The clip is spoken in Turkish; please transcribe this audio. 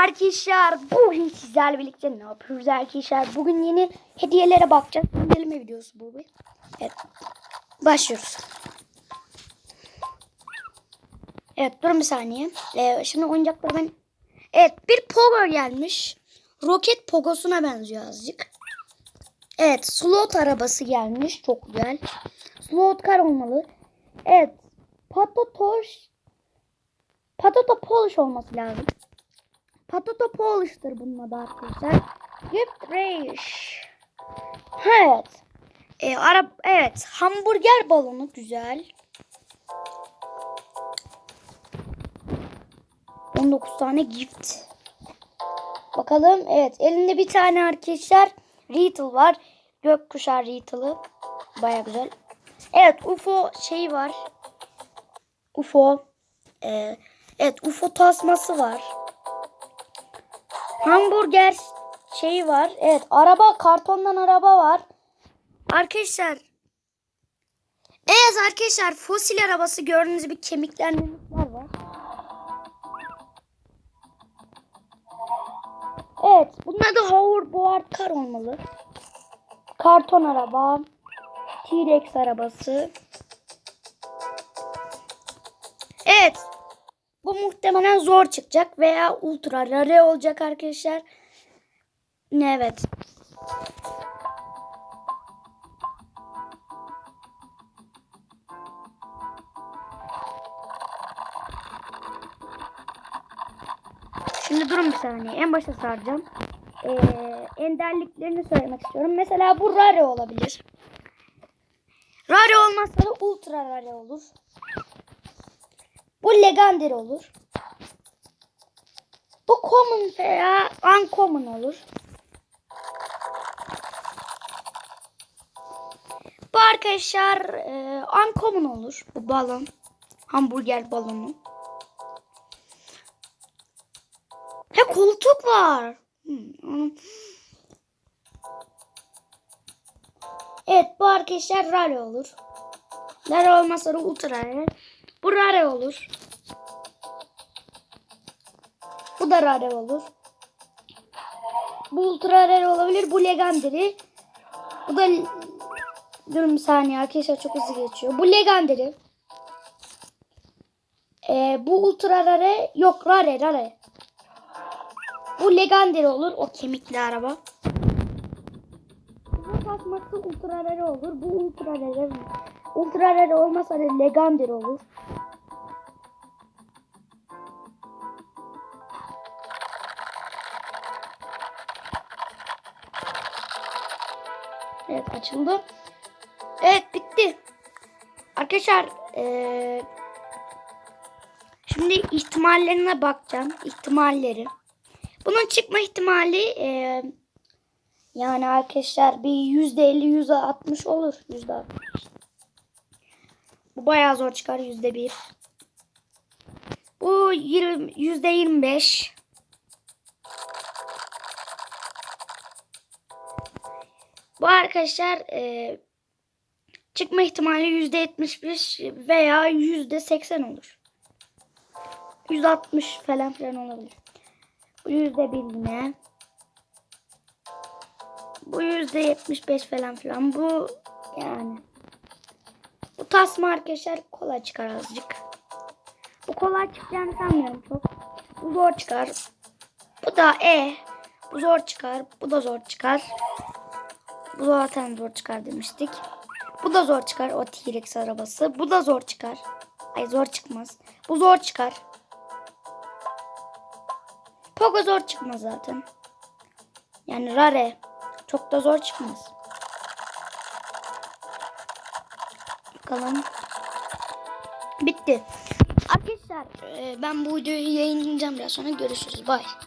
arkadaşlar. Bugün sizlerle birlikte ne yapıyoruz arkadaşlar? Bugün yeni hediyelere bakacağız. İndirme videosu bu bir. Evet. Başlıyoruz. Evet durun bir saniye. Ee, şimdi oyuncakları ben... Evet bir pogo gelmiş. Roket pogosuna benziyor azıcık. Evet slot arabası gelmiş. Çok güzel. Slot kar olmalı. Evet. Patotoş Patato Polish olması lazım. Patato Polish'tır bunun adı arkadaşlar. Gift Race. Evet. Ee, ara, evet. Hamburger balonu güzel. 19 tane gift. Bakalım. Evet. Elinde bir tane arkadaşlar. Riddle var. Gökkuşağı Riddle'ı. Baya güzel. Evet. UFO şeyi var. UFO. Ee, evet UFO tasması var. Hamburger şeyi var. Evet araba kartondan araba var. Arkadaşlar. Evet arkadaşlar fosil arabası gördüğünüz gibi kemiklenmeler var. Evet bunlar da hoverboard kar olmalı. Karton araba. T-Rex arabası. Muhtemelen zor çıkacak veya ultra rare olacak arkadaşlar. Evet. Şimdi durun bir saniye. En başta saracağım. Ee, enderliklerini söylemek istiyorum. Mesela bu rare olabilir. Rare olmazsa da ultra rare olur. Bu legendary olur. Bu common veya uncommon olur. Bu arkadaşlar e, uncommon olur. Bu balon. Hamburger balonu. He koltuk var. Hmm. Evet bu arkadaşlar rare olur. Rare olmazsa da ultra rare. Bu rare olur. Da rare olur. Bu ultra rare olabilir. Bu legendary. Bu da Durun bir saniye arkadaşlar çok hızlı geçiyor. Bu legendary. Ee, bu ultra rare yok rare rare. Bu legendary olur. O kemikli araba. Bu tasması ultra rare olur. Bu ultra rare. Ultra rare olmasa da legendary olur. Evet açıldı. Evet bitti. Arkadaşlar eee, şimdi ihtimallerine bakacağım. İhtimalleri. Bunun çıkma ihtimali eee, yani arkadaşlar bir yüzde elli yüzde altmış olur. Yüzde altmış. Bu bayağı zor çıkar yüzde bir. Bu yüzde yirmi beş. Bu arkadaşlar e, çıkma ihtimali yüzde yetmiş beş veya yüzde seksen olur. Yüzde altmış falan filan olabilir. Bu yüzde bir yine. Bu yüzde yetmiş beş falan filan. Bu yani. Bu tasma arkadaşlar kolay çıkar azıcık. Bu kolay çıkacağını sanmıyorum çok. Bu zor çıkar. Bu da E. Bu zor çıkar. Bu da zor çıkar. Bu zaten zor çıkar demiştik. Bu da zor çıkar. O T-Rex arabası. Bu da zor çıkar. Ay zor çıkmaz. Bu zor çıkar. Pogo zor çıkmaz zaten. Yani Rare. Çok da zor çıkmaz. Bakalım. Bitti. Arkadaşlar e, ben bu videoyu yayınlayacağım biraz sonra görüşürüz. Bye.